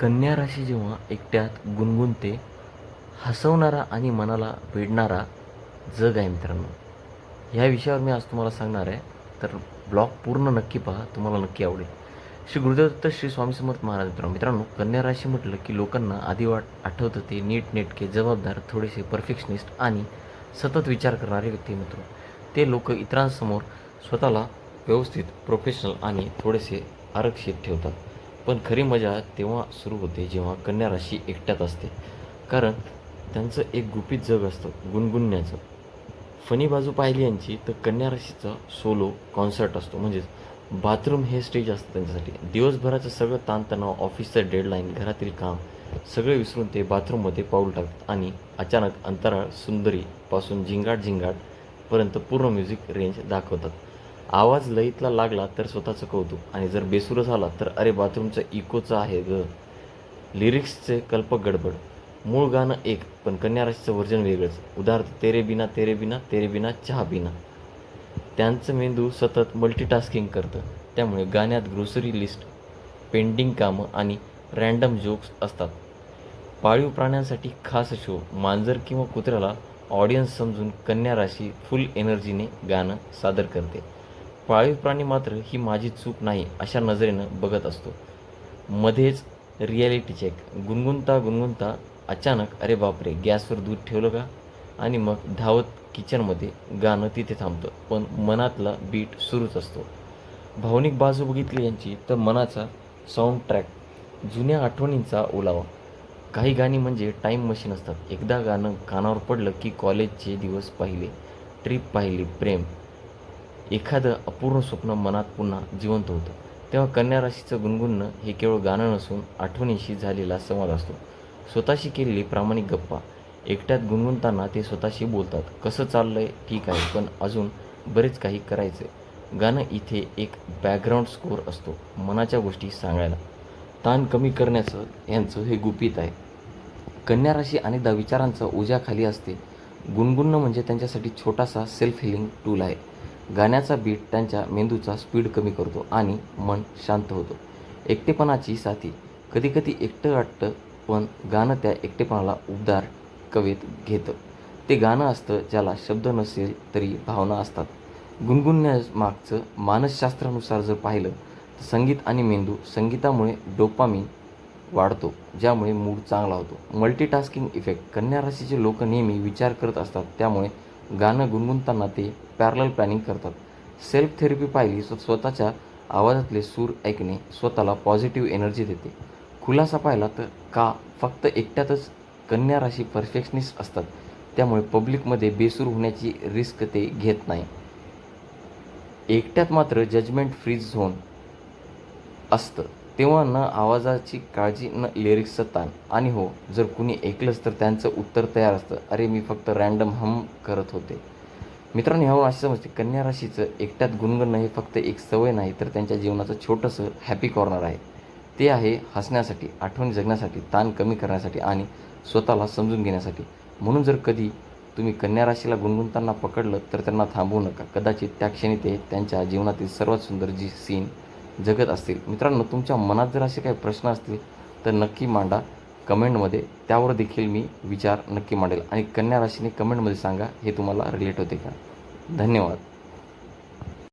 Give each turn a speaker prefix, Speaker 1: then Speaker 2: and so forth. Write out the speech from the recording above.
Speaker 1: कन्या राशी जेव्हा एकट्यात गुणगुणते हसवणारा आणि मनाला भिडणारा जग आहे मित्रांनो. ह्या विषयावर मी आज तुम्हाला सांगणार आहे. तर ब्लॉग पूर्ण नक्की पहा तुम्हाला नक्की आवडेल. श्री गुरुदेवदत्त श्री स्वामी समर्थ महाराज मित्रांनो मित्रांनो कन्या राशी म्हटलं की लोकांना आधी वाट आठवतं ते नीट नेटके जबाबदार थोडेसे परफेक्शनिस्ट आणि सतत विचार करणारे व्यक्तिमत्व ते लोक इतरांसमोर स्वतःला व्यवस्थित प्रोफेशनल आणि थोडेसे आरक्षित ठेवतात. पण खरी मजा तेव्हा सुरू होते जेव्हा कन्या राशी एकट्यात असते. कारण त्यांचं एक गुपित जग असतं गुणगुणण्याचं. फनी बाजू पाहिली यांची तर कन्या राशीचा सोलो कॉन्सर्ट असतो. म्हणजेच बाथरूम हे स्टेज असतं त्यांच्यासाठी. दिवसभराचं सगळं ताणतणाव ऑफिसचं डेडलाईन घरातील काम सगळे विसरून ते बाथरूममध्ये पाऊल टाकतात आणि अचानक अंतराळ सुंदरीपासून झिंगाट झिंगाटपर्यंत पूर्ण म्युझिक रेंज दाखवतात. आवाज लईतला लागला तर स्वतःचं कौतुक. आणि जर बेसुर झाला तर अरे बाथरूमचं इकोचं आहे ग. लिरिक्सचे कल्पक गडबड. मूळ गाणं एक पण कन्या राशीचं व्हर्जन वेगळंच. उदाहरणार्थ तेरे बिना तेरे बिना तेरे बिना चहा बिना. त्यांचं मेंदू सतत मल्टीटास्किंग करतं. त्यामुळे गाण्यात ग्रोसरी लिस्ट पेंडिंग कामं आणि रँडम जोक्स असतात. पाळीव प्राण्यांसाठी खास शो मांजर किंवा कुत्र्याला ऑडियन्स समजून कन्या राशी फुल एनर्जीने गाणं सादर करते. पाळीव प्राणी मात्र ही माझी चूक नाही अशा नजरेनं बघत असतो. मध्येच रिॲलिटी चेक गुणगुणता गुणगुणता. अचानक अरे बापरे गॅसवर दूध ठेवलं का? आणि मग धावत किचनमध्ये गाणं तिथे थांबतं. पण मनातला बीट सुरूच असतो. भावनिक बाजू बघितली यांची तर मनाचा साऊंड ट्रॅक जुन्या आठवणींचा ओलावा. काही गाणी म्हणजे टाईम मशीन असतात. एकदा गाणं कानावर पडलं की कॉलेजचे दिवस पाहिले. ट्रिप पाहिली प्रेम. एखादं अपूर्ण स्वप्न मनात पुन्हा जिवंत होतं. तेव्हा कन्या राशीचं गुणगुणणं हे केवळ गाणं नसून आठवणीशी झालेला संवाद असतो. स्वतःशी केलेली प्रामाणिक गप्पा एकट्यात गुणगुणताना ते स्वतःशी बोलतात. कसं चाललं आहे ठीक आहे पण अजून बरेच काही करायचं गाणं इथे एक बॅकग्राऊंड स्कोअर असतो मनाच्या गोष्टी सांगायला. ताण कमी करण्याचं यांचं हे गुपित आहे. कन्या राशी अनेकदा विचारांचा ओझ्याखाली असते. गुणगुणणं म्हणजे त्यांच्यासाठी छोटासा सेल्फ हिलिंग टूल आहे. गाण्याचा बीट त्यांच्या मेंदूचा स्पीड कमी करतो आणि मन शांत होतो. एकटेपणाची साथी. कधीकधी एकटं वाटतं पण गाणं त्या एकटेपणाला उबदार कवेत घेतं. ते गाणं असतं ज्याला शब्द नसेल तरी भावना असतात. गुणगुणण्यामागचं मानसशास्त्रानुसार जर पाहिलं तर संगीत आणि मेंदू संगीतामुळे डोपामिन वाढतो ज्यामुळे मूड चांगला होतो. मल्टीटास्किंग इफेक्ट कन्या राशीचे लोक नेहमी विचार करत असतात त्यामुळे गाणं गुणगुणताना ते पॅरल प्लॅनिंग करतात. सेल्फ थेरपी पाहिली तर स्वतःच्या आवाजातले सूर ऐकणे स्वतःला पॉझिटिव्ह एनर्जी देते. खुलासा पाहिला तर का फक्त एकट्यातच कन्या राशी परफेक्शनिस्ट असतात. त्यामुळे पब्लिकमध्ये बेसूर होण्याची रिस्क ते घेत नाही. एकट्यात मात्र जजमेंट फ्री झोन असतं. तेव्हा न आवाजाची काळजी न लिरिक्सचं ताण. आणि हो जर कुणी ऐकलंच तर त्यांचं उत्तर तयार असतं. अरे मी फक्त रँडम हम करत होते. मित्रांनो ह्यावर अशी समजते कन्या राशीचं एकट्यात गुणगुणणं हे फक्त एक सवय नाही तर त्यांच्या जीवनाचं छोटंसं हॅपी कॉर्नर आहे. ते आहे हसण्यासाठी आठवणी जगण्यासाठी ताण कमी करण्यासाठी आणि स्वतःला समजून घेण्यासाठी. म्हणून जर कधी तुम्ही कन्या राशीला गुणगुणताना पकडलं तर त्यांना थांबवू नका. कदाचित त्या क्षणी ते त्यांच्या जीवनातील सर्वात सुंदर जी सीन जगत असतील. मित्रांनो तुमच्या मनात जर असे काही प्रश्न असतील तर नक्की मांडा. कमेंटमध्ये त्यावर देखील मी विचार नक्की मांडेल. आणि कन्या राशीने कमेंटमध्ये सांगा हे तुम्हाला रिलेट होते का? धन्यवाद.